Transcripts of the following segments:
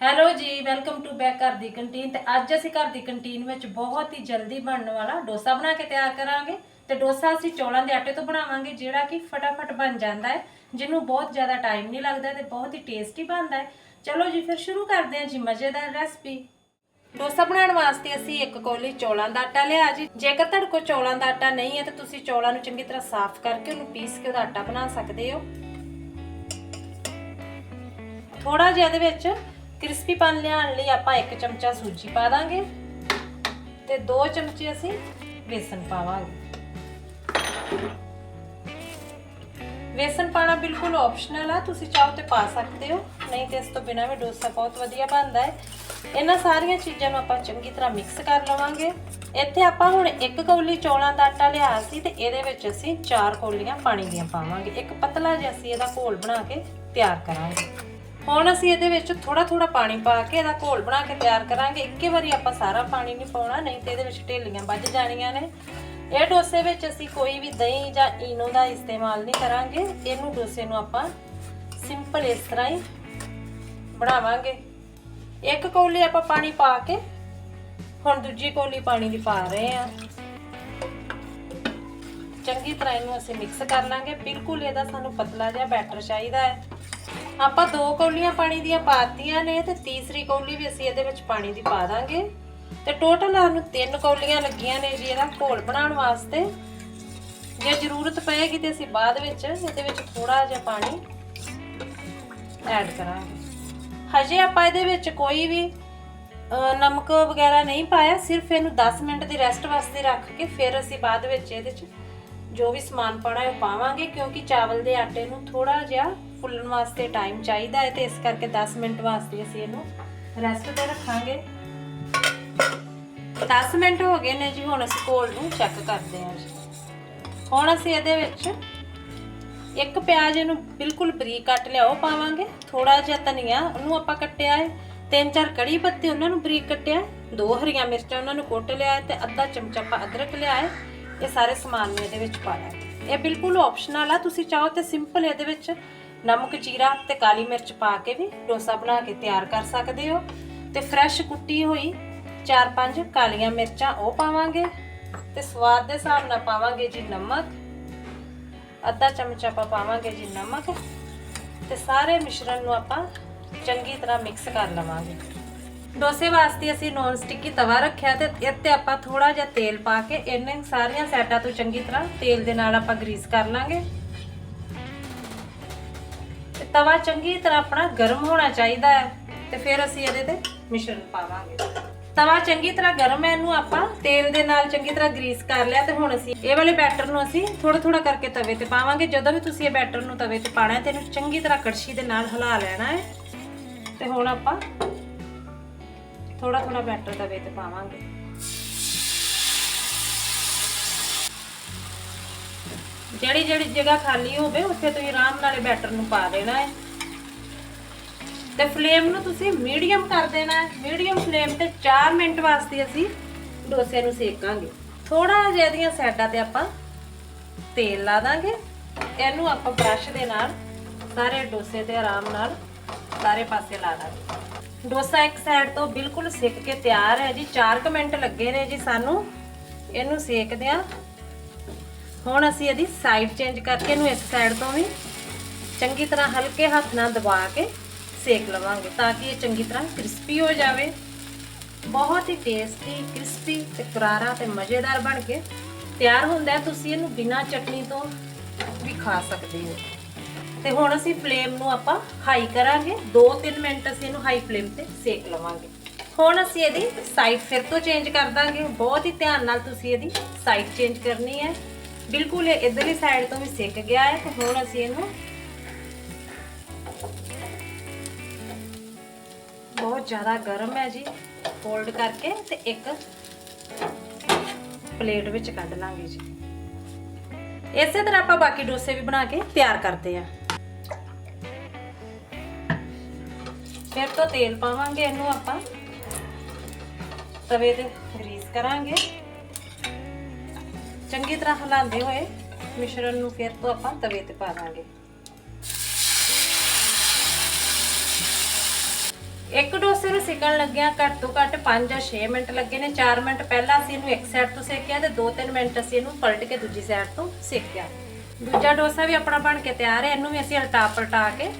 Hello ਜੀ, welcome to back ਘਰ ਦੀ canteen ਤੇ ਅੱਜ ਅਸੀਂ ਘਰ ਦੀ ਕੰਟੀਨ ਵਿੱਚ ਬਹੁਤ ਹੀ ਜਲਦੀ ਬਣਨ ਵਾਲਾ ਡੋਸਾ ਬਣਾ ਕੇ ਤਿਆਰ ਕਰਾਂਗੇ ਤੇ ਡੋਸਾ ਅਸੀਂ ਚੌਲਾਂ ਦੇ ਆਟੇ ਤੋਂ ਬਣਾਵਾਂਗੇ, ਜਿਹੜਾ ਕਿ ਫਟਾਫਟ ਬਣ ਜਾਂਦਾ ਹੈ, ਜਿਹਨੂੰ ਬਹੁਤ ਜ਼ਿਆਦਾ ਟਾਈਮ ਨਹੀਂ ਲੱਗਦਾ ਤੇ ਬਹੁਤ ਹੀ ਟੇਸਟੀ ਬਣਦਾ ਹੈ। ਚਲੋ ਜੀ, ਫਿਰ ਸ਼ੁਰੂ ਕਰਦੇ ਹਾਂ ਜੀ ਮਜ਼ੇਦਾਰ ਰੈਸਪੀ ਡੋਸਾ ਬਣਾਉਣ ਵਾਸਤੇ ਅਸੀਂ ਇੱਕ ਕੋਲੀ ਚੌਲਾਂ ਦਾ ਆਟਾ ਲਿਆ ਜੀ। ਜੇਕਰ ਤੁਹਾਡੇ ਕੋਲ ਚੌਲਾਂ ਦਾ ਆਟਾ ਨਹੀਂ ਹੈ ਤਾਂ ਤੁਸੀਂ ਚੌਲਾਂ ਨੂੰ ਚੰਗੀ ਤਰ੍ਹਾਂ ਸਾਫ਼ ਕਰਕੇ ਉਹਨੂੰ ਪੀਸ ਕੇ ਉਹਦਾ ਆਟਾ ਬਣਾ ਸਕਦੇ ਹੋ। ਥੋੜਾ ਜਿਹਾ ਇਹਦੇ ਵਿੱਚ ਕ੍ਰਿਸਪੀਪਨ ਲਿਆਉਣ ਲਈ ਆਪਾਂ 1 ਚਮਚਾ ਸੂਜੀ ਪਾ ਦਾਂਗੇ ਤੇ 2 ਚਮਚੇ ਅਸੀਂ ਵੇਸਣ ਪਾਵਾਂਗੇ। ਵੇਸਣ ਪਾਣਾ ਬਿਲਕੁਲ ਆਪਸ਼ਨਲ ਆ, ਤੁਸੀਂ ਚਾਹੋ ਤੇ ਪਾ ਸਕਦੇ ਹੋ, ਨਹੀਂ ਤੇ ਇਸ ਤੋਂ ਬਿਨਾ ਵੀ ਡੋਸਾ ਬਹੁਤ ਵਧੀਆ ਬਣਦਾ ਹੈ। ਇਹਨਾਂ ਸਾਰੀਆਂ ਚੀਜ਼ਾਂ ਨੂੰ ਆਪਾਂ ਚੰਗੀ ਤਰ੍ਹਾਂ ਮਿਕਸ ਕਰ ਲਵਾਂਗੇ। ਇੱਥੇ ਆਪਾਂ ਹੁਣ ਇੱਕ ਕੌਲੀ ਚੌਲਾਂ ਦਾ ਆਟਾ ਲਿਆ ਸੀ ਤੇ ਇਹਦੇ ਵਿੱਚ ਅਸੀਂ ਚਾਰ ਕੌਲੀਆਂ ਪਾਣੀ ਦੀਆਂ ਪਾਵਾਂਗੇ। ਇੱਕ ਪਤਲਾ ਜਿਹਾ ਅਸੀਂ ਇਹਦਾ ਘੋਲ ਬਣਾ ਕੇ ਤਿਆਰ ਕਰਾਂਗੇ। ਹੁਣ ਅਸੀਂ ਇਹਦੇ ਵਿੱਚ ਥੋੜਾ ਥੋੜਾ ਪਾਣੀ ਪਾ ਕੇ ਇਹਦਾ ਘੋਲ ਬਣਾ ਕੇ ਤਿਆਰ ਕਰਾਂਗੇ। ਇੱਕੇ ਵਾਰੀ ਆਪਾਂ ਸਾਰਾ ਪਾਣੀ ਨਹੀਂ ਪਾਉਣਾ, ਨਹੀਂ ਤੇ ਇਹਦੇ ਵਿੱਚ ਢੇਲੀਆਂ ਵੱਜ ਜਾਣੀਆਂ ਨੇ। ਇਹ ਡੋਸੇ ਵਿੱਚ ਅਸੀਂ ਕੋਈ ਵੀ ਦਹੀਂ ਜਾਂ ਈਨੋ ਦਾ ਇਸਤੇਮਾਲ ਨਹੀਂ ਕਰਾਂਗੇ। ਇਹਨੂੰ ਡੋਸੇ ਨੂੰ ਆਪਾਂ ਸਿੰਪਲ ਇਸ ਤਰ੍ਹਾਂ ਹੀ ਬਣਾਵਾਂਗੇ। ਇੱਕ ਕੌਲੀ ਆਪਾਂ ਪਾਣੀ ਪਾ ਕੇ ਹੁਣ ਦੂਜੀ ਕੌਲੀ ਪਾਣੀ ਦੀ ਪਾ ਰਹੇ ਆ ਚੰਗੀ ਤਰ੍ਹਾਂ ਇਹਨੂੰ ਅਸੀਂ ਮਿਕਸ ਕਰ ਲਾਂਗੇ। ਬਿਲਕੁਲ ਇਹਦਾ ਸਾਨੂੰ ਪਤਲਾ ਜਿਹਾ ਬੈਟਰ ਚਾਹੀਦਾ ਹੈ। ਆਪਾਂ ਦੋ ਕੌਲੀਆਂ ਪਾਣੀ ਦੀਆਂ ਪਾਤੀਆਂ ਨੇ ਤੇ ਤੀਸਰੀ ਕੌਲੀ ਵੀ ਅਸੀਂ ਇਹਦੇ ਵਿੱਚ ਪਾਣੀ ਦੀ ਪਾ ਦਾਂਗੇ। ਤੇ ਟੋਟਲ ਸਾਨੂੰ ਤਿੰਨ ਕੌਲੀਆਂ ਲੱਗੀਆਂ ਨੇ ਜੀ ਇਹਦਾ ਘੋਲ ਬਣਾਉਣ ਵਾਸਤੇ। ਜੇ ਜ਼ਰੂਰਤ ਪਏਗੀ ਤੇ ਅਸੀਂ ਬਾਅਦ ਵਿੱਚ ਇਹਦੇ ਵਿੱਚ ਥੋੜਾ ਜਿਹਾ ਪਾਣੀ ਐਡ ਕਰਾਂਗੇ। ਹਜੇ ਆਪਾਂ ਇਹਦੇ ਵਿੱਚ ਕੋਈ ਵੀ ਨਮਕ ਵਗੈਰਾ ਨਹੀਂ ਪਾਇਆ, ਸਿਰਫ ਇਹਨੂੰ 10 ਮਿੰਟ ਦੀ ਰੈਸਟ ਵਾਸਤੇ ਰੱਖ ਕੇ ਫਿਰ ਅਸੀਂ ਬਾਅਦ ਵਿੱਚ ਇਹਦੇ ਵਿੱਚ ਜੋ ਵੀ ਸਮਾਨ ਪਾਣਾ ਹੈ ਉਹ ਪਾਵਾਂਗੇ, ਕਿਉਂਕਿ ਚਾਵਲ ਦੇ ਆਟੇ ਨੂੰ ਥੋੜਾ ਜਿਹਾ ਫੁੱਲਣ ਵਾਸਤੇ ਟਾਈਮ ਚਾਹੀਦਾ ਹੈ ਤੇ ਇਸ ਕਰਕੇ 10 ਮਿੰਟ ਵਾਸਤੇ ਅਸੀਂ ਇਹਨੂੰ ਰੈਸਟ ਤੇ ਰੱਖਾਂਗੇ। 10 ਮਿੰਟ ਹੋ ਗਏ ਨੇ ਜੀ, ਹੁਣ ਅਸੀਂ ਕੋਲ ਨੂੰ ਚੈੱਕ ਕਰਦੇ ਹਾਂ ਜੀ। ਹੁਣ ਅਸੀਂ ਇਹਦੇ ਵਿੱਚ ਇੱਕ ਪਿਆਜ਼ ਇਹਨੂੰ ਬਿਲਕੁਲ ਬਰੀਕ ਕੱਟ ਲਿਆ ਉਹ ਪਾਵਾਂਗੇ। ਥੋੜਾ ਜਿਹਾ ਧਨੀਆ ਉਹਨੂੰ ਆਪਾਂ ਕੱਟਿਆ ਹੈ, ਤਿੰਨ ਚਾਰ ਕੜੀ ਪੱਤੇ ਉਹਨਾਂ ਨੂੰ ਬਰੀਕ ਕੱਟਿਆ ਦੋ ਹਰੀਆਂ ਮਿਰਚਾਂ ਉਹਨਾਂ ਨੂੰ ਕੁੱਟ ਲਿਆ ਹੈ ਤੇ ਅੱਧਾ ਚਮਚਾ ਆਪਾਂ ਅਦਰਕ ਲਿਆ ਹੈ, ਇਹ ਸਾਰੇ ਸਮਾਨ ਨੂੰ ਇਹਦੇ ਵਿੱਚ ਪਾ ਲਾਂਗੇ ਇਹ ਬਿਲਕੁਲ ਆਪਸ਼ਨਲ ਆ, ਤੁਸੀਂ ਚਾਹੋ ਤੇ ਸਿੰਪਲ ਇਹਦੇ ਵਿੱਚ ਨਮਕ, ਜੀਰਾ ਤੇ ਕਾਲੀ ਮਿਰਚ ਪਾ ਕੇ ਵੀ ਡੋਸਾ ਬਣਾ ਕੇ ਤਿਆਰ ਕਰ ਸਕਦੇ ਹੋ। ਤੇ ਫਰੈਸ਼ ਕੁੱਟੀ ਹੋਈ ਚਾਰ ਪੰਜ ਕਾਲੀਆਂ ਮਿਰਚਾਂ ਉਹ ਪਾਵਾਂਗੇ ਤੇ ਸਵਾਦ ਦੇ ਹਿਸਾਬ ਨਾਲ ਪਾਵਾਂਗੇ ਜੀ ਨਮਕ। ਅੱਧਾ ਚਮਚ ਆਪਾਂ ਪਾਵਾਂਗੇ ਜੀ ਨਮਕ ਤੇ ਸਾਰੇ ਮਿਸ਼ਰਣ ਨੂੰ ਆਪਾਂ ਚੰਗੀ ਤਰ੍ਹਾਂ ਮਿਕਸ ਕਰ ਲਵਾਂਗੇ। ਡੋਸੇ ਵਾਸਤੇ ਅਸੀਂ ਨੌਨ ਸਟਿੱਕੀ ਤਵਾ ਰੱਖਿਆ ਤੇ ਇਹ ਤੇ ਆਪਾਂ ਥੋੜਾ ਜਿਹਾ ਤੇਲ ਪਾ ਕੇ ਇਹਨਾਂ ਸਾਰੀਆਂ ਸਾਈਡਾਂ ਤੋਂ ਚੰਗੀ ਤਰ੍ਹਾਂ ਤੇਲ ਦੇ ਨਾਲ ਆਪਾਂ ਗਰੀਸ ਕਰ ਲਾਂਗੇ। ਤਵਾ ਚੰਗੀ ਤਰ੍ਹਾਂ ਆਪਣਾ ਗਰਮ ਹੋਣਾ ਚਾਹੀਦਾ ਹੈ ਤੇ ਫਿਰ ਅਸੀਂ ਇਹਦੇ ਤੇ ਮਿਸ਼ਰਣ ਪਾਵਾਂਗੇ। ਤਵਾ ਚੰਗੀ ਤਰ੍ਹਾਂ ਗਰਮ ਹੈ ਇਹਨੂੰ ਆਪਾਂ ਤੇਲ ਦੇ ਨਾਲ ਚੰਗੀ ਤਰ੍ਹਾਂ ਗਰੀਸ ਕਰ ਲਿਆ ਤੇ ਹੁਣ ਅਸੀਂ ਇਹ ਵਾਲੇ ਬੈਟਰ ਨੂੰ ਅਸੀਂ ਥੋੜਾ ਥੋੜਾ ਕਰਕੇ ਤਵੇ ਤੇ ਪਾਵਾਂਗੇ। ਜਦੋਂ ਵੀ ਤੁਸੀਂ ਇਹ ਬੈਟਰ ਨੂੰ ਤਵੇ ਤੇ ਪਾਣਾ ਹੈ ਤੇ ਇਹਨੂੰ ਚੰਗੀ ਤਰ੍ਹਾਂ ਕੜਛੀ ਦੇ ਨਾਲ ਹਿਲਾ ਲੈਣਾ ਹੈ। ਤੇ ਹੁਣ ਆਪਾਂ ਥੋੜਾ ਥੋੜਾ ਬੈਟਰ ਤਵੇ ਤੇ ਪਾਵਾਂਗੇ। ਜਿਹੜੀ ਜਿਹੜੀ ਜਗ੍ਹਾ ਖਾਲੀ ਹੋਵੇ, ਉੱਥੇ ਤੁਸੀਂ ਆਰਾਮ ਨਾਲ ਬੈਟਰ ਨੂੰ ਪਾ ਦੇਣਾ ਹੈ। ਤੇ ਫਲੇਮ ਨੂੰ ਤੁਸੀਂ ਮੀਡੀਅਮ ਕਰ ਦੇਣਾ ਹੈ। ਮੀਡੀਅਮ ਫਲੇਮ ਤੇ 4 ਮਿੰਟ ਵਾਸਤੇ ਅਸੀਂ ਡੋਸੇ ਨੂੰ ਸੇਕਾਂਗੇ। ਥੋੜਾ ਜਿਹਾ ਦੀਆਂ ਸਾਈਡਾਂ ਤੇ ਆਪਾਂ ਤੇਲ ਲਾ ਦਾਂਗੇ। ਇਹਨੂੰ ਆਪਾਂ ਬ੍ਰਸ਼ ਦੇ ਨਾਲ ਸਾਰੇ ਡੋਸੇ ਤੇ ਆਰਾਮ ਨਾਲ ਸਾਰੇ ਪਾਸੇ ਲਾ ਦਾਂਗੇ। ਡੋਸਾ ਇੱਕ ਸਾਈਡ ਤੋਂ ਬਿਲਕੁਲ ਸਿੱਕ ਕੇ ਤਿਆਰ ਹੈ ਜੀ। 4 ਮਿੰਟ ਲੱਗੇ ਨੇ ਜੀ ਸਾਨੂੰ। ਇਹਨੂੰ ਸੇਕਦੇ ਆ ਹੁਣ ਅਸੀਂ ਇਹਦੀ ਸਾਈਡ ਚੇਂਜ ਕਰਕੇ ਇਹਨੂੰ ਇਸ ਸਾਈਡ ਤੋਂ ਵੀ ਚੰਗੀ ਤਰ੍ਹਾਂ ਹਲਕੇ ਹੱਥ ਨਾਲ ਦਬਾ ਕੇ ਸੇਕ ਲਵਾਂਗੇ ਤਾਂ ਕਿ ਇਹ ਚੰਗੀ ਤਰ੍ਹਾਂ ਕ੍ਰਿਸਪੀ ਹੋ ਜਾਵੇ। ਬਹੁਤ ਹੀ ਟੇਸਟੀ ਕ੍ਰਿਸਪੀ ਤੇ ਕਰਾਰਾ ਤੇ ਮਜ਼ੇਦਾਰ ਬਣ ਕੇ ਤਿਆਰ ਹੁੰਦਾ ਤੁਸੀਂ ਇਹਨੂੰ ਬਿਨਾਂ ਚਟਨੀ ਤੋਂ ਵੀ ਖਾ ਸਕਦੇ ਹੋ। ਤੇ ਹੁਣ ਅਸੀਂ ਫਲੇਮ ਨੂੰ ਆਪਾਂ ਹਾਈ ਕਰਾਂਗੇ। 2-3 ਮਿੰਟ ਅਸੀਂ ਇਹਨੂੰ ਹਾਈ ਫਲੇਮ ਤੇ ਸੇਕ ਲਵਾਂਗੇ। ਹੁਣ ਅਸੀਂ ਇਹਦੀ ਸਾਈਡ ਫਿਰ ਤੋਂ ਚੇਂਜ ਕਰ ਦਾਂਗੇ। ਬਹੁਤ ਹੀ ਧਿਆਨ ਨਾਲ ਤੁਸੀਂ ਇਹਦੀ ਸਾਈਡ ਚੇਂਜ ਕਰਨੀ ਹੈ। ਬਿਲਕੁਲ ਇਹ ਇਧਰਲੀ ਸਾਈਡ ਤੋਂ ਵੀ ਸਿੱਕ ਗਿਆ ਹੈ ਤੇ ਹੁਣ ਅਸੀਂ ਇਹਨੂੰ ਬਹੁਤ ਜ਼ਿਆਦਾ ਗਰਮ ਹੈ ਜੀ ਫੋਲਡ ਕਰਕੇ ਤੇ ਇੱਕ ਪਲੇਟ ਵਿੱਚ ਕੱਢ ਲਾਂਗੇ ਜੀ। ਇਸੇ ਤਰ੍ਹਾਂ ਆਪਾਂ ਬਾਕੀ ਡੋਸੇ ਵੀ ਬਣਾ ਕੇ ਤਿਆਰ ਕਰਦੇ ਆ ਫਿਰ ਤੋਂ ਤੇਲ ਪਾਵਾਂਗੇ, ਇਹਨੂੰ ਆਪਾਂ ਤਵੇ ਤੇ ਗਰੀਸ ਕਰਾਂਗੇ। ਚੰਗੀ ਤਰ੍ਹਾਂ ਹਿਲਾਉਂਦੇ ਹੋਏ ਮਿਸ਼ਰਣ ਨੂੰ ਫਿਰ ਤੋਂ ਆਪਾਂ ਤਵੇ ਤੇ ਪਾ ਦਾਂਗੇ। ਇੱਕ ਡੋਸੇ ਨੂੰ ਸਿੱਕਣ ਲੱਗਿਆ ਘੱਟ ਤੋਂ ਘੱਟ 5 ਜਾਂ 6 ਮਿੰਟ ਲੱਗੇ ਨੇ। 4 ਮਿੰਟ ਪਹਿਲਾਂ ਅਸੀਂ ਇਹਨੂੰ ਇੱਕ ਸਾਈਡ ਤੋਂ ਸੇਕਿਆ ਤੇ 2-3 ਮਿੰਟ ਅਸੀਂ ਇਹਨੂੰ ਪਲਟ ਕੇ ਦੂਜੀ ਸਾਈਡ ਤੋਂ ਸੇਕਿਆ। ਦੂਜਾ ਡੋਸਾ ਵੀ ਆਪਣਾ ਬਣ ਕੇ ਤਿਆਰ ਹੈ। ਇਹਨੂੰ ਵੀ ਅਸੀਂ ਉਲਟਾ ਪਲਟਾ ਕੇ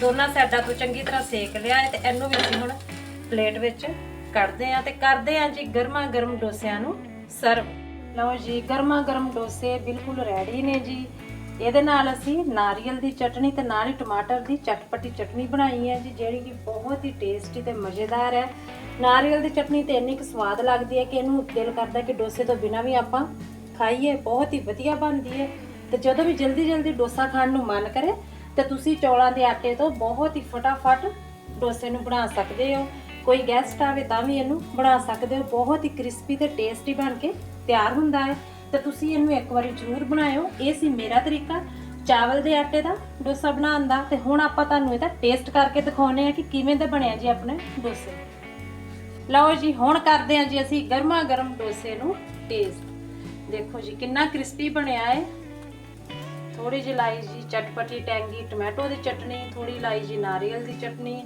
ਦੋਨਾਂ ਸਾਈਡਾਂ ਤੋਂ ਚੰਗੀ ਤਰ੍ਹਾਂ ਸੇਕ ਲਿਆ ਹੈ ਤੇ ਇਹਨੂੰ ਵੀ ਅਸੀਂ ਹੁਣ ਪਲੇਟ ਵਿੱਚ ਕੱਢਦੇ ਆਂ ਤੇ ਕਰਦੇ ਆਂ ਜੀ ਗਰਮਾ ਗਰਮ ਡੋਸਿਆਂ ਨੂੰ ਸਰਵ। ਲਓ ਜੀ ਗਰਮਾ ਗਰਮ ਡੋਸੇ ਬਿਲਕੁਲ ਰੈਡੀ ਨੇ ਜੀ। ਇਹਦੇ ਨਾਲ ਅਸੀਂ ਨਾਰੀਅਲ ਦੀ ਚਟਨੀ ਤੇ ਨਾਲ ਹੀ ਟਮਾਟਰ ਦੀ ਚਟਪਟੀ ਚਟਨੀ ਬਣਾਈ ਹੈ ਜੀ, ਜਿਹੜੀ ਕਿ ਬਹੁਤ ਹੀ ਟੇਸਟੀ ਤੇ ਮਜ਼ੇਦਾਰ ਹੈ। ਨਾਰੀਅਲ ਦੀ ਚਟਨੀ ਤੇ ਇੰਨੀ ਕੁ ਸਵਾਦ ਲੱਗਦੀ ਹੈ ਕਿ ਇਹਨੂੰ ਦਿਲ ਕਰਦਾ ਕਿ ਡੋਸੇ ਤੋਂ ਬਿਨਾ ਵੀ ਆਪਾਂ ਖਾਈਏ। ਬਹੁਤ ਹੀ ਵਧੀਆ ਬਣਦੀ ਹੈ। ਤੇ ਜਦੋਂ ਵੀ ਜਲਦੀ ਜਲਦੀ ਡੋਸਾ ਖਾਣ ਨੂੰ ਮਨ ਕਰੇ, ਤੇ ਤੁਸੀਂ ਚੌਲਾਂ ਦੇ ਆਟੇ ਤੋਂ ਬਹੁਤ ਹੀ ਫਟਾਫਟ ਡੋਸੇ ਨੂੰ ਬਣਾ ਸਕਦੇ ਹੋ। ਕੋਈ ਗੈਸਟ ਆਵੇ ਤਾਂ ਵੀ ਇਹਨੂੰ ਬਣਾ ਸਕਦੇ ਹੋ। ਬਹੁਤ ਹੀ ਕ੍ਰਿਸਪੀ ਤੇ ਟੇਸਟੀ ਬਣ ਕੇ ਤਿਆਰ ਹੁੰਦਾ ਹੈ, ਤੇ ਤੁਸੀਂ ਇਹਨੂੰ ਇੱਕ ਵਾਰੀ ਜ਼ਰੂਰ ਬਣਾਇਓ। ਇਹ ਸੀ ਮੇਰਾ ਤਰੀਕਾ, ਚਾਵਲ ਦੇ ਆਟੇ ਦਾ ਡੋਸਾ ਬਣਾਉਣ ਦਾ। ਤੇ ਹੁਣ ਆਪਾਂ ਤੁਹਾਨੂੰ ਇਹਦਾ ਟੇਸਟ ਕਰਕੇ ਦਿਖਾਉਨੇ ਆ ਕਿ ਕਿਵੇਂ ਦਾ ਬਣਿਆ ਜੀ ਆਪਣੇ ਡੋਸੇ। ਲਓ ਜੀ, ਹੁਣ ਕਰਦੇ ਹਾਂ ਜੀ ਅਸੀਂ ਗਰਮਾ ਗਰਮ ਡੋਸੇ ਨੂੰ ਟੇਸਟ ਦੇਖੋ ਜੀ, ਕਿੰਨਾ ਕ੍ਰਿਸਪੀ ਬਣਿਆ ਹੈ। ਥੋੜੀ ਜਿਹੀ ਲਾਈ ਜੀ ਚਟਪਟੀ ਟੈਂਗੀ, ਟੋਮੈਟੋ ਦੀ ਚਟਨੀ ਥੋੜੀ ਲਾਈ ਜੀ ਨਾਰੀਅਲ ਦੀ ਚਟਨੀ।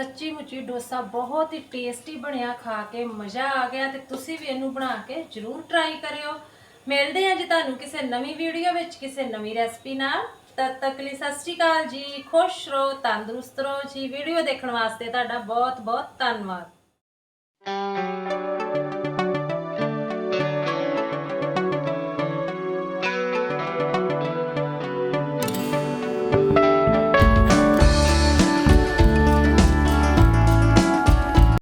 ਸੱਚੀ ਮੁੱਚੀ ਡੋਸਾ ਬਹੁਤ ਹੀ ਟੇਸਟੀ ਬਣਿਆ, ਖਾ ਕੇ ਮਜ਼ਾ ਆ ਗਿਆ ਤੇ ਤੁਸੀਂ ਵੀ ਇਹਨੂੰ ਬਣਾ ਕੇ ਜਰੂਰ ਟਰਾਈ ਕਰਿਓ। ਮਿਲਦੇ ਹਾਂ ਜੀ ਤੁਹਾਨੂੰ ਕਿਸੇ ਨਵੀਂ ਵੀਡੀਓ ਵਿੱਚ, ਕਿਸੇ ਨਵੀਂ ਰੈਸਪੀ ਨਾਲ। ਤਦ ਤੱਕ ਲਈ ਸਤਿ ਸ਼੍ਰੀ ਅਕਾਲ ਜੀ, ਖੁਸ਼ ਰਹੋ, ਤੰਦਰੁਸਤ ਰਹੋ ਜੀ। ਵੀਡੀਓ ਦੇਖਣ ਵਾਸਤੇ ਤੁਹਾਡਾ ਬਹੁਤ ਬਹੁਤ ਧੰਨਵਾਦ।